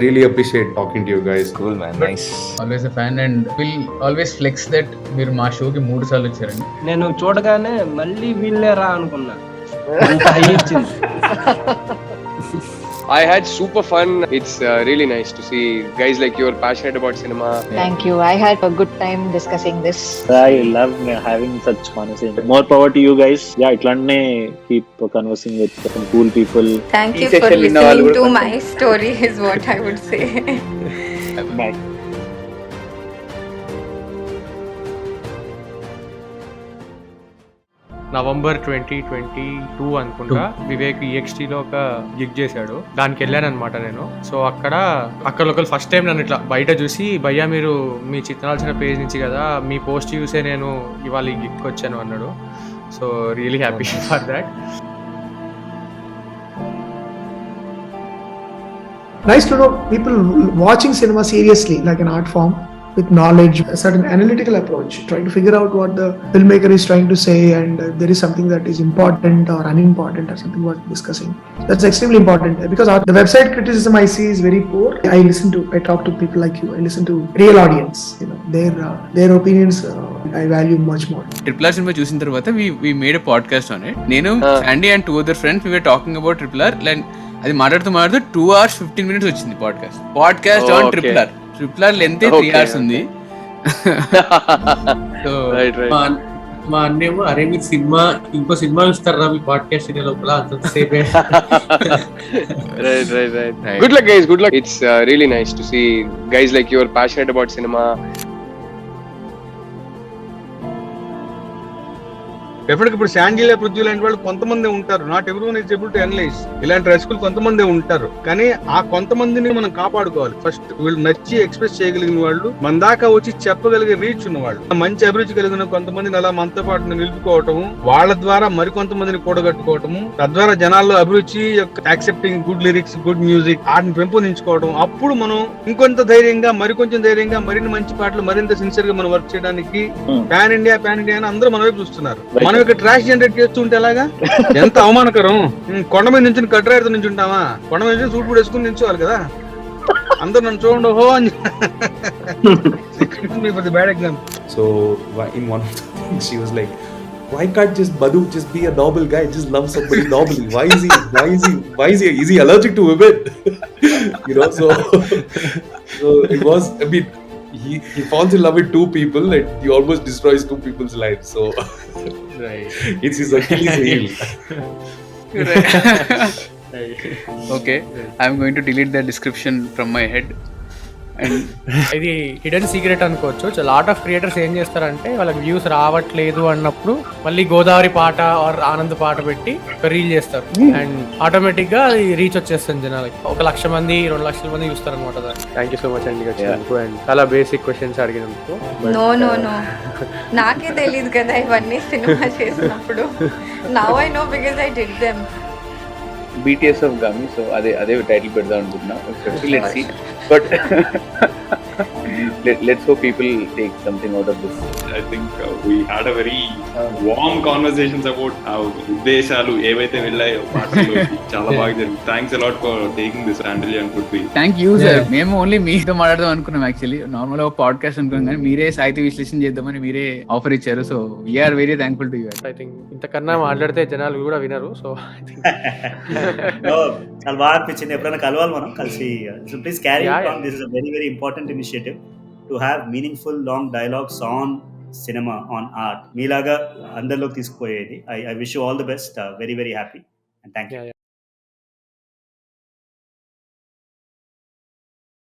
Really appreciate talking to you guys. Cool man nice always a fan and will always flex that మీరు మా షోకి మూడు సార్లు వచ్చారండి. నేను చూడగానే మళ్ళీ వీళ్ళే రా అనుకున్నా. I had super fun. It's uh, really nice to see guys like you are passionate about cinema. Thank you. I had a good time discussing this. I love uh, having such conversation. More power to you guys. Yeah, Itlande keep conversing with some cool people. Thank you for listening to my story is what I would say. Bye. November twenty twenty two అనుకుంటా. Vivek EXT లో ఒక gig చేశాడు. దానికి వెళ్ళాను అనమాట నేను. So అక్కడ అక్కడ ఒకరు ఫస్ట్ టైం నన్ను ఇట్లా బయట చూసి భయ్యా మీరు మీ చిత్రాల్సిన పేజ్ నుంచి కదా మీ పోస్ట్ చూసే నేను ఇవాళ ఈ గిగ్కి వచ్చాను అన్నాడు. So really happy for that nice to know people watching cinema seriously like an art form. With knowledge a certain analytical approach trying to figure out what the filmmaker is trying to say and uh, there is something that is important or unimportant or something worth discussing that's extremely important because our, the website criticism i see is very poor i listen to i talk to people like you i listen to real audience you know their uh, their opinions uh, i value much more Triple R cinema చూసిన తర్వాత we we made podcast on it నేను Ah. Sandy and two other friends we talking about Triple R like అది మాట్లాడుతూ మాట్లాడుతూ two hours fifteen minutes వచ్చింది podcast podcast Oh, on. Triple R Triple R length three hours ఉంది. మా అన్న ఏమో అరే మీ సినిమా ఇంకో సినిమా ఇస్తారా మీ పాడ్కాస్ట్ ఇదే లోపల సేపే. Right right right good luck guys good luck it's really nice to see guys like your passionate about cinema definite ఇప్పుడు శాండిల్ పృథ్వీ లాంటి వాళ్ళు కొంతమంది ఉంటారు. Not every one is able to analyse ఇలాంటి రసికులు కొంతమంది ఉంటారు. కానీ ఆ కొంతమందిని మనం కాపాడుకోవాలి. ఫస్ట్ వీళ్ళు నచ్చి ఎక్స్ప్రెస్ చేయగలిగిన వాళ్ళు మన దాకా వచ్చి చెప్పగలిగే రీచ్ ఉన్న వాళ్ళు మంచి అభిరుచి కలిగిన కొంతమందిని అలా మనతో పాటు నిలుపుకోవటము వాళ్ళ ద్వారా మరికొంతమందిని కూడగట్టుకోవటము తద్వారా జనాల్లో అభిరుచి యొక్క accepting good lyrics good music వాటిని పెంపొందించుకోవడం అప్పుడు మనం ఇంకొంత ధైర్యంగా మరికొంచెం ధైర్యంగా మరిన్ని మంచి పాటలు మరింత సిన్సియర్గా మనం వర్క్ చేయడానికి. పాన్ ఇండియా పాన్ ఇండియా అని అందరూ మన వైపు చూస్తున్నారు. మనం ఇక్కడ ట్రాష్ జనరేట్ చేస్తుంటే ఎలాగా ఎంత అవమానకరం ఉమ్, కొండ మీద నుంచి కట్టరాయితో నుంచి ఉంటామా కొండ మీద నుంచి సూట్ కూడా వేసుకుని నించోవాలి కదా అందరూ నన్ను చూడండి హో అని bad example So why- in one of the things, she was like, "Why can't just Madhu just be a normal guy? Just love somebody normally. Why is he? Why is he? Why is he? Is he allergic to women? you know." So, so it was. I mean, he he falls in love with two people and he almost destroys two people's lives. So Right. It's his Achilles heel. right. okay. I'm going to delete that description from my head. And ఇది hidden secret అనుకోవచ్చు. Lot of creators ఏం చేస్తారంటే వాళ్ళకి views రావట్లేదు అన్నప్పుడు మళ్ళీ గోదావరి పాట are Anand పాట పెట్టి ఒక రీల్ చేస్తారు. అండ్ ఆటోమేటిక్గా అది రీచ్ వచ్చేస్తుంది జనాలకి. ఒక లక్ష మంది రెండు లక్షల మంది చూస్తారు అనమాట థ్యాంక్ యూ సో మచ్ అండి వచ్చినందుకు. అండ్ చాలా బేసిక్ క్వశ్చన్స్ అడిగినందుకు. No, no, no. నాకే తెలియదు కదా ఇవన్నీ సినిమా చేసినప్పుడు. Now I know because I did them BTS of Gaami so అదే అదే టైటిల్ పెడదాం అనుకుంటున్నా. Let's see but let's hope people take something out of this I think we had a very warm conversations about ఆ ఉద్దేశాలు ఏవైతే వెళ్ళాయో పాటలు చాలా బాగా జరిగింది. Thanks a lot for taking this handle and food thank you sir Yeah. మేము only మీతో మాట్లాడదాం అనుకున్నాం యాక్చువల్లీ నార్మల్ ఒక పాడ్కాస్ట్ అనుకున్నాం కానీ మీరే సాహిత్య విశ్లేషణ చేద్దామని మీరే ఆఫర్ ఇచ్చారు. So we're very thankful to you I think ఇంతకన్నా మాట్లాడితే జనాలు కూడా వినరు సో చాలా బాగా అనిపించింది. ఎప్పుడైనా కలవాలి మనం కలిసి. Please carry Yeah, yeah. On this is a very very important initiative to have meaningful long dialogues on cinema on art మీలాగా అందరిలోకి తీసుకుపోయేది. I I wish all the best very very happy and thank you